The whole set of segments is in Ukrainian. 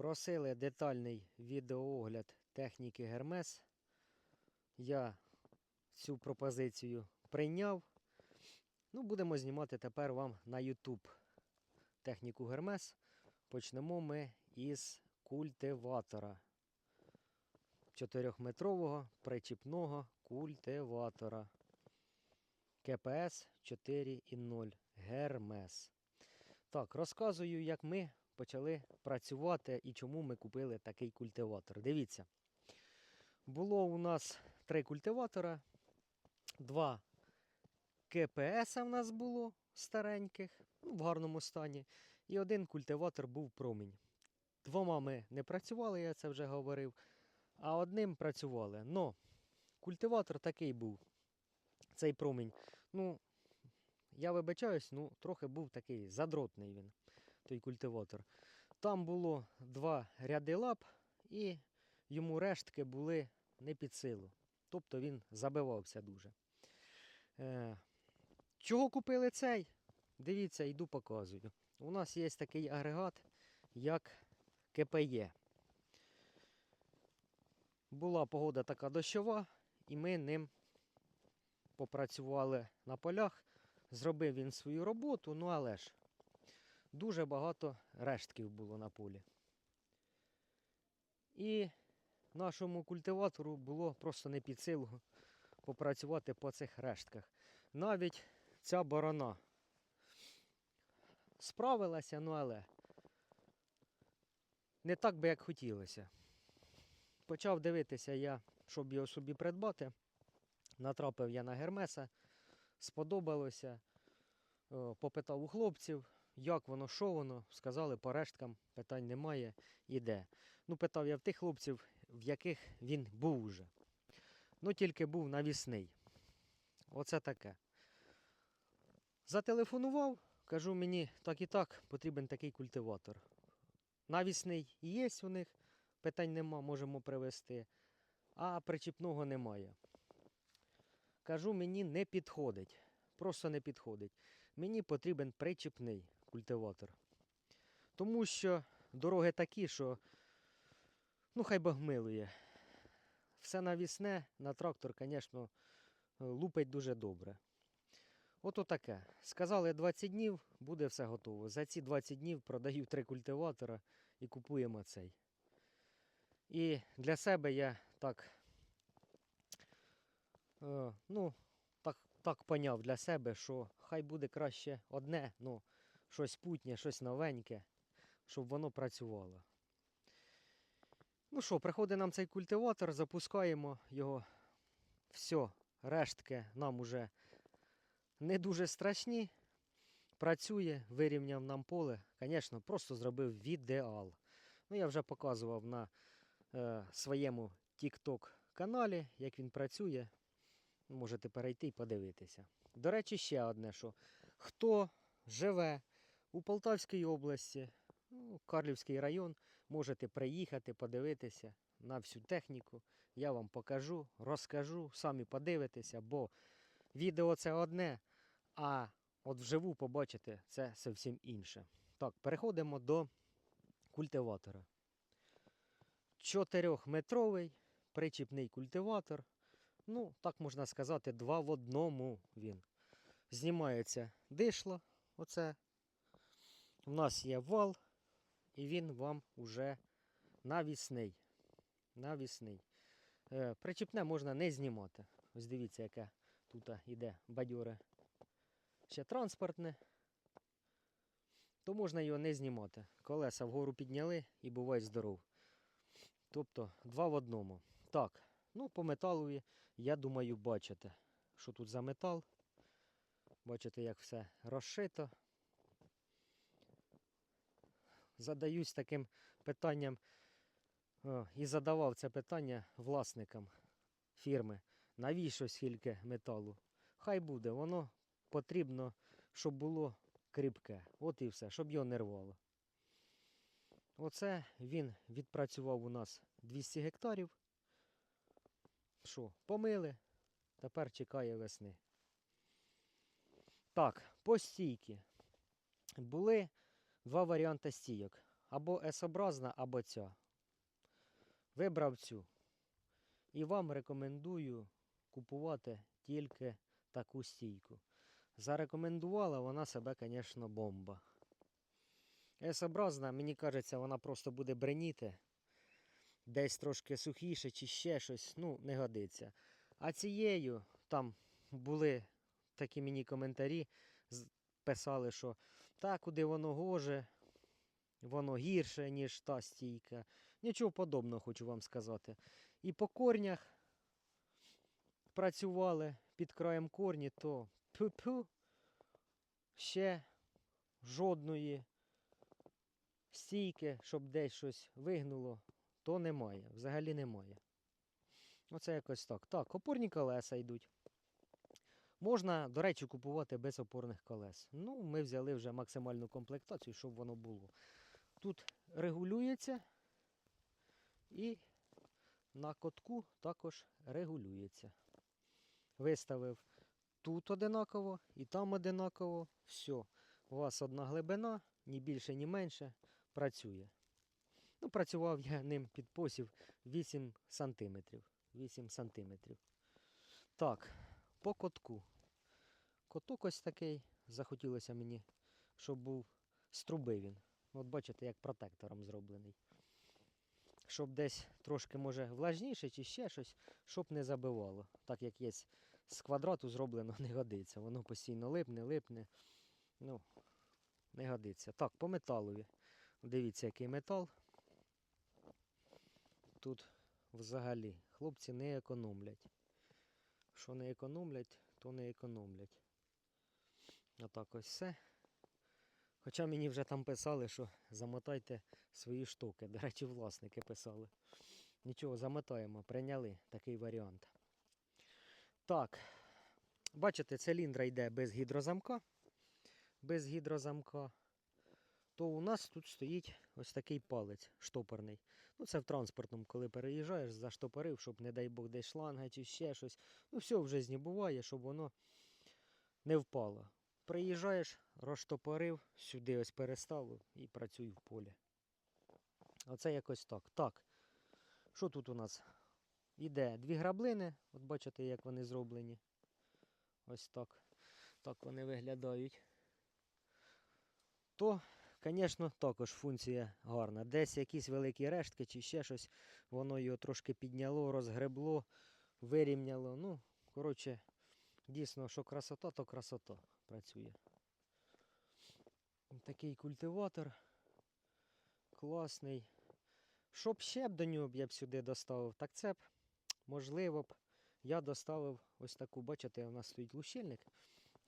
Просили детальний відеоогляд техніки Гермес. Я цю пропозицію прийняв. Ну, будемо знімати тепер вам на YouTube техніку Гермес. Почнемо ми із культиватора. 4-метрового причіпного культиватора. КПС 4.0 Гермес. Так, розказую, як ми почали працювати і чому ми купили такий культиватор. Дивіться. Було у нас три культиватора, два КПС в нас було стареньких, ну, в гарному стані. І один культиватор був промінь. Двома ми не працювали, я це вже говорив, а одним працювали. Но культиватор такий був. Цей промінь. Ну, я вибачаюсь, ну, трохи був такий задротний він, той культиватор. Там було два ряди лап, і йому рештки були не під силу. Тобто він забивався дуже. Е, чого купили цей? Дивіться, йду показую. У нас є такий агрегат, як КПЄ. Була погода така дощова, і ми ним попрацювали на полях. Зробив він свою роботу, ну але ж дуже багато рештків було на полі. І нашому культиватору було просто не під силу попрацювати по цих рештках. Навіть ця борона справилася, ну але не так би, як хотілося. Почав дивитися я, щоб його собі придбати. Натрапив я на Гермеса, сподобалося. Попитав у хлопців, як воно, що воно. Сказали, по решткам питань немає, іде. Ну, питав я в тих хлопців, в яких він був уже. Ну, тільки був навісний. Оце таке. Зателефонував, кажу мені, так і так, потрібен такий культиватор. Навісний є у них, питань нема, можемо привезти, а причіпного немає. Кажу, мені не підходить. Просто не підходить. Мені потрібен причіпний культиватор. Тому що дороги такі, що ну хай Бог милує. Все навісне на трактор, звісно, лупить дуже добре. Ото таке. Сказали 20 днів, буде все готово. За ці 20 днів продаю три культиватора і купуємо цей. І для себе я так, е, ну, так, так поняв для себе, що хай буде краще одне, ну, щось путнє, щось новеньке, щоб воно працювало. Ну що, приходить нам цей культиватор, запускаємо його. Все, рештки нам уже не дуже страшні. Працює, вирівняв нам поле. Звісно, просто зробив ідеал. Ну, я вже показував на е, своєму TikTok каналі, як він працює. Можете перейти і подивитися. До речі, ще одне, що хто живе у Полтавській області, ну, Карлівський район, можете приїхати, подивитися на всю техніку. Я вам покажу, розкажу, самі подивитеся, бо відео це одне, а от вживу побачите це зовсім інше. Так, переходимо до культиватора. Чотирьохметровий причіпний культиватор. Ну, так можна сказати, два в одному він. Знімається дишло, оце. У нас є вал, і він вам уже навісний. Навісний. Е, причіпне можна не знімати. Ось дивіться, яке тут іде бадьоре. Ще транспортне. То можна його не знімати. Колеса вгору підняли і бувай здоров. Тобто два в одному. Так, ну по металові, я думаю, бачите, що тут за метал. Бачите, як все розшито. Задаюсь таким питанням о, і задавав це питання власникам фірми. Навіщо скільки металу? Хай буде, воно потрібно, щоб було кріпке. От і все, щоб його не рвало. Оце він відпрацював у нас 200 гектарів. Що, помили, тепер чекає весни. Так, по стійки. Були два варіанти стійок. або S-образна, або ця. Вибрав цю. І вам рекомендую купувати тільки таку стійку. Зарекомендувала вона себе, звісно, бомба. S-образна, мені кажеться, вона просто буде бреніти. Десь трошки сухіше чи ще щось, ну, не годиться. А цією там були такі мені коментарі, писали, що та, куди воно гоже, воно гірше, ніж та стійка. Нічого подобного хочу вам сказати. І по корнях працювали під краєм корні, то пу-пу, ще жодної стійки, щоб десь щось вигнуло, то немає. Взагалі немає. Оце якось так. Так, опорні колеса йдуть. Можна, до речі, купувати без опорних колес. Ну, ми взяли вже максимальну комплектацію, щоб воно було. Тут регулюється і на котку також регулюється. Виставив тут одинаково і там одинаково. Все. У вас одна глибина, ні більше, ні менше, працює. Ну, працював я ним під посів 8 сантиметрів. 8 сантиметрів. Так, по котку. Коток ось такий. Захотілося мені, щоб був з труби він. От бачите, як протектором зроблений. Щоб десь трошки, може, влажніше чи ще щось, щоб не забивало. Так як є з квадрату зроблено, не годиться. Воно постійно липне, липне. Ну, не годиться. Так, по металові. Дивіться, який метал. Тут взагалі хлопці не економлять. Що не економлять, то не економлять. Отак ось все. Хоча мені вже там писали, що замотайте свої штуки. До речі, власники писали. Нічого, замотаємо, прийняли такий варіант. Так, бачите, циліндра йде без гідрозамка. Без гідрозамка. То у нас тут стоїть ось такий палець штопорний. Ну, це в транспортному, коли переїжджаєш, заштопорив, щоб, не дай Бог, десь шланга чи ще щось. Ну, все в житті буває, щоб воно не впало. Приїжджаєш, розштопорив, сюди ось переставив і працюй в полі. Оце якось так. Так. Що тут у нас? Іде дві граблини. От бачите, як вони зроблені. Ось так. Так вони виглядають. То, звісно, також функція гарна. Десь якісь великі рештки чи ще щось, воно його трошки підняло, розгребло, вирівняло. Ну, коротше, дійсно, що красота, то красота працює. Такий культиватор. Класний. Щоб б до нього б я б сюди доставив, так це б, можливо б, я доставив ось таку, бачите, у нас стоїть лущильник.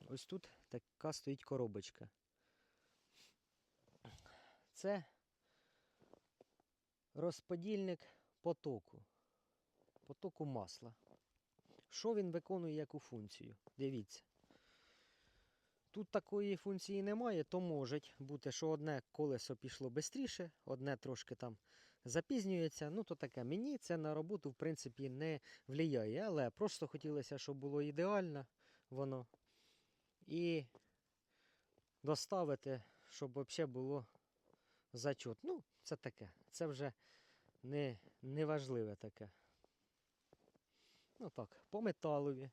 Ось тут така стоїть коробочка. Це розподільник потоку. Потоку масла. Що він виконує яку функцію? Дивіться. Тут такої функції немає, то може бути, що одне колесо пішло швидше, одне трошки там запізнюється. Ну, то таке. Мені це на роботу, в принципі, не впливає. Але просто хотілося, щоб було ідеально воно. І доставити, щоб взагалі було зачот. Ну, це таке. Це вже не, не важливе таке. Ну так, по металові.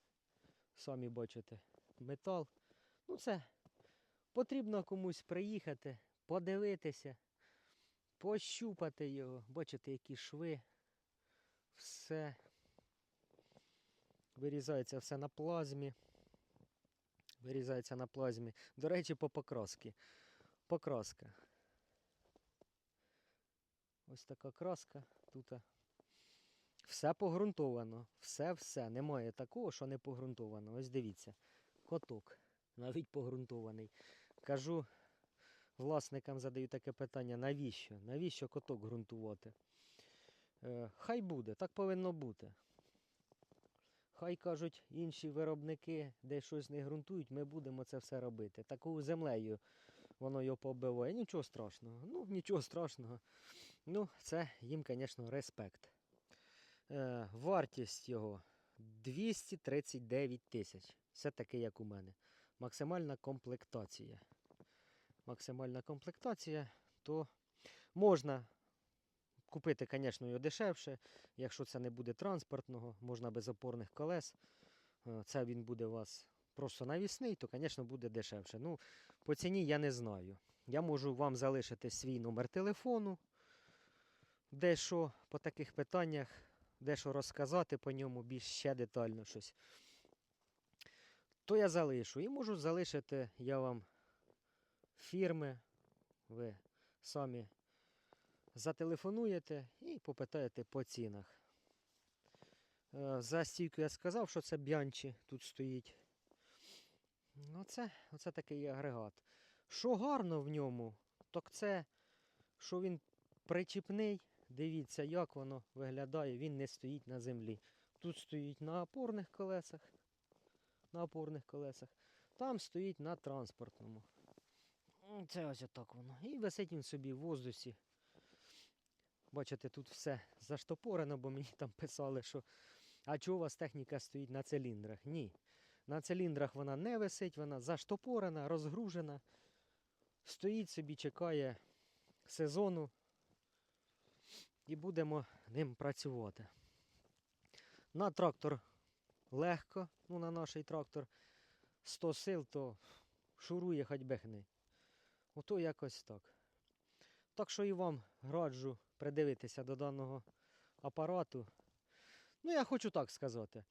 Самі бачите, метал. Ну, це потрібно комусь приїхати, подивитися, пощупати його, бачите, які шви. Все. Вирізається все на плазмі. Вирізається на плазмі. До речі, по покраски. Покраска. Ось така краска тут. Все погрунтовано. Все-все. Немає такого, що не погрунтовано. Ось дивіться. Коток. Навіть погрунтований. Кажу, власникам задаю таке питання, навіщо? Навіщо коток ґрунтувати? Е, хай буде, так повинно бути. Хай кажуть інші виробники, де щось не ґрунтують, ми будемо це все робити. Такою землею воно його побиває. Нічого страшного. Ну, нічого страшного. Ну, це їм, звісно, респект. Е, вартість його 239 тисяч. Все таке, як у мене. Максимальна комплектація. Максимальна комплектація, то Можна купити, звісно, його дешевше. Якщо це не буде транспортного, можна без опорних колес. Е, Це він буде у вас просто навісний, то, звісно, буде дешевше. Ну, по ціні я не знаю. Я можу вам залишити свій номер телефону, дещо по таких питаннях, дещо розказати по ньому більш ще детально щось. То я залишу. І можу залишити я вам фірми. Ви самі зателефонуєте і попитаєте по цінах. Е, За стійку я сказав, що це б'янчі тут стоїть. Ну, це, оце такий агрегат. Що гарно в ньому, так це, що він причіпний. Дивіться, як воно виглядає, він не стоїть на землі. Тут стоїть на опорних колесах. На опорних колесах. Там стоїть на транспортному. Це ось отак воно. І висить він собі в воздусі. Бачите, тут все заштопорено, бо мені там писали, що а чого у вас техніка стоїть на циліндрах? Ні. На циліндрах вона не висить, вона заштопорена, розгружена. Стоїть собі, чекає сезону. І будемо ним працювати. На трактор легко, ну на наш трактор 100 сил, то шурує хоч би хни. Ото якось так. Так що і вам раджу придивитися до даного апарату. Ну, я хочу так сказати.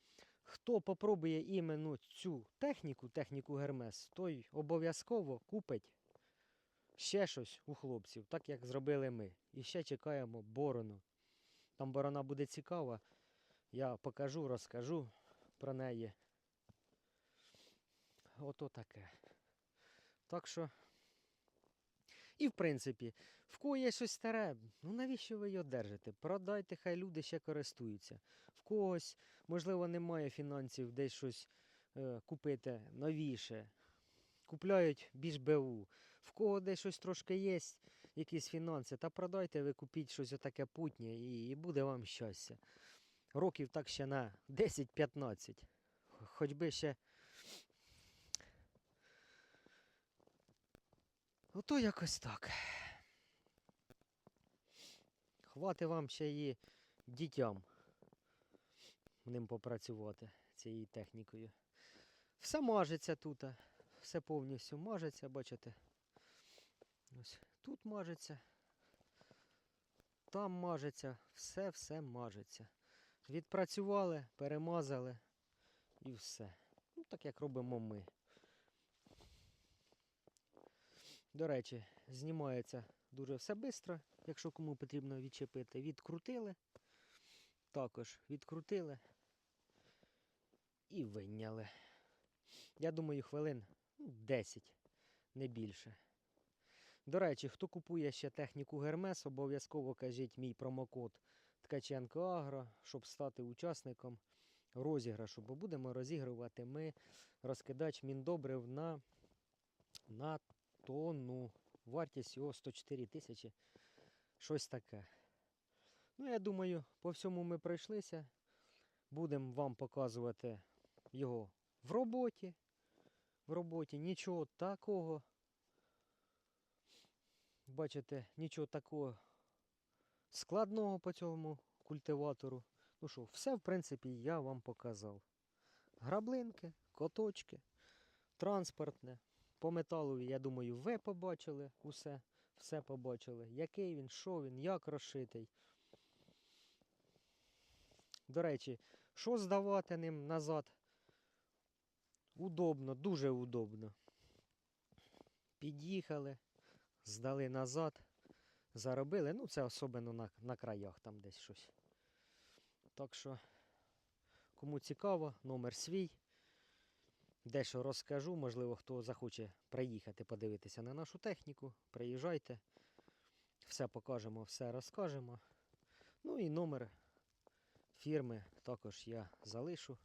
Хто попробує іменно цю техніку, техніку Гермес, той обов'язково купить ще щось у хлопців, так як зробили ми. І ще чекаємо борону. Там борона буде цікава. Я покажу, розкажу про неї. Ото таке. Так що. І в принципі, в кого є щось старе, ну навіщо ви його держите? Продайте, хай люди ще користуються. В когось, можливо, немає фінансів десь щось е, купити новіше. Купляють більш БУ. В кого десь щось трошки є, якісь фінанси, та продайте, ви купіть щось отаке путнє і, і буде вам щастя. Років так ще на 10-15. Хоч би ще. Ото якось так. Хвати вам ще і дітям ним попрацювати цією технікою. Все мажеться тут, все повністю мажеться, бачите. Ось тут мажеться, там мажеться, все-все мажеться. Відпрацювали, перемазали і все. Ну, так як робимо ми. До речі, знімається дуже все швидко, якщо кому потрібно відчепити. Відкрутили, також відкрутили і вийняли. Я думаю, хвилин ну, 10, не більше. До речі, хто купує ще техніку Гермес, обов'язково кажіть мій промокод Ткаченко Агро, щоб стати учасником розіграшу, бо будемо розігрувати ми розкидач міндобрив на, на тонну. Вартість його 104 тисячі. Щось таке. Ну, я думаю, по всьому ми пройшлися. Будемо вам показувати його в роботі. В роботі нічого такого. Бачите, нічого такого складного по цьому культиватору. Ну що, все, в принципі, я вам показав. Граблинки, коточки, транспортне. По металу, я думаю, ви побачили усе, все побачили. Який він, що він, як розшитий. До речі, що здавати ним назад? Удобно, дуже удобно. Під'їхали, здали назад, заробили. Ну, це особливо на, на краях там десь щось. Так що, кому цікаво, номер свій. Дещо розкажу, можливо, хто захоче приїхати подивитися на нашу техніку. Приїжджайте, все покажемо, все розкажемо. Ну і номер фірми також я залишу.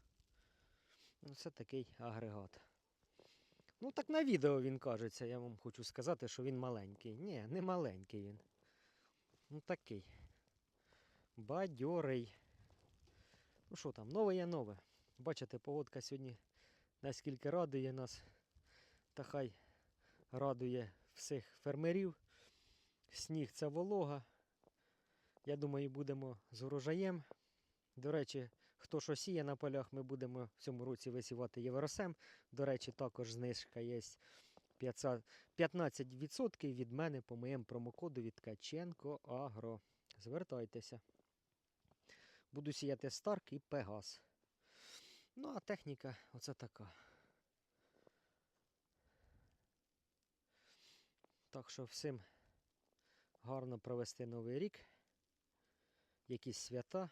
Ну, Це такий агрегат. Ну, так на відео він кажеться, я вам хочу сказати, що він маленький. Ні, не маленький він. Ну такий. Бадьорий. Ну що там, нове є нове. Бачите, погодка сьогодні наскільки радує нас, та хай радує всіх фермерів. Сніг це волога. Я думаю, будемо з урожаєм. До речі, хто що сіє на полях, ми будемо в цьому році висівати євросем. До речі, також знижка є 500 15% від мене по моєму промокоду від Ткаченко Агро. Звертайтеся. Буду сіяти Старк і Пегас. Ну, а техніка оце така. Так що всім гарно провести новий рік, якісь свята.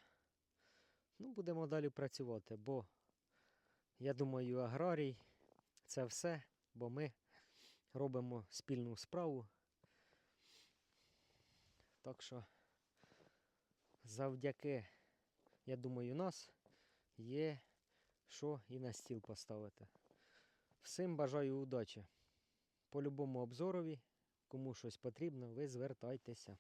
Ну, будемо далі працювати, бо я думаю, аграрій це все, бо ми робимо спільну справу. Так що завдяки, я думаю, нас є що і на стіл поставити. Всім бажаю удачі. По любому обзорові, кому щось потрібно, ви звертайтеся.